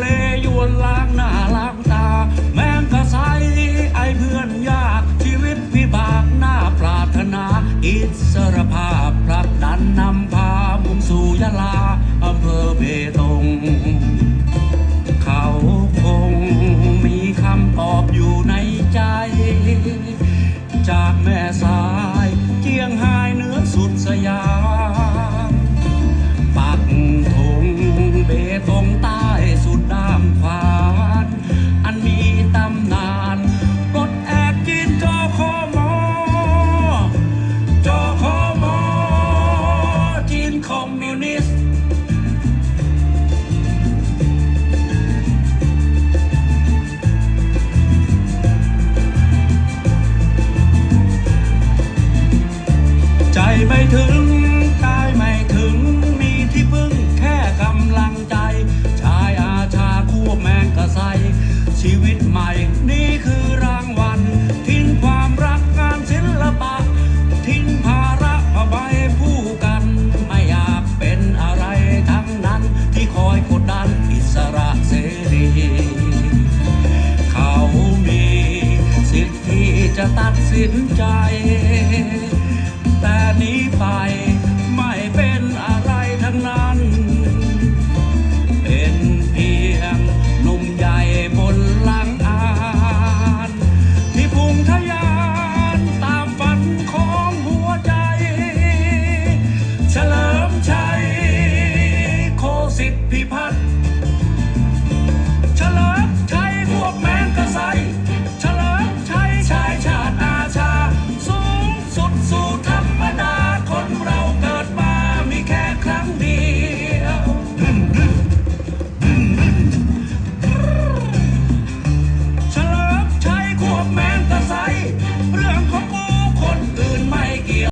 เลยวนล้างหน้าล้างตา แมงกระไซไอเพื่อนยากชีวิตพิบากหน้าปรารถนา อิสรภาพพลักดันนำพามุ่งสู่ยะลาอำเภอเบตง เขาคงมีคำตอบอยู่ในใจ จากแม่สาย เจียงหายเนื้อสุดสยาม ลังใจชายอาชาควบแมงกะไซชีวิตใหม่นี่คือ อยกดดันอิสระเสรี เขามีสิทธิ์ที่จะตัดสินใจ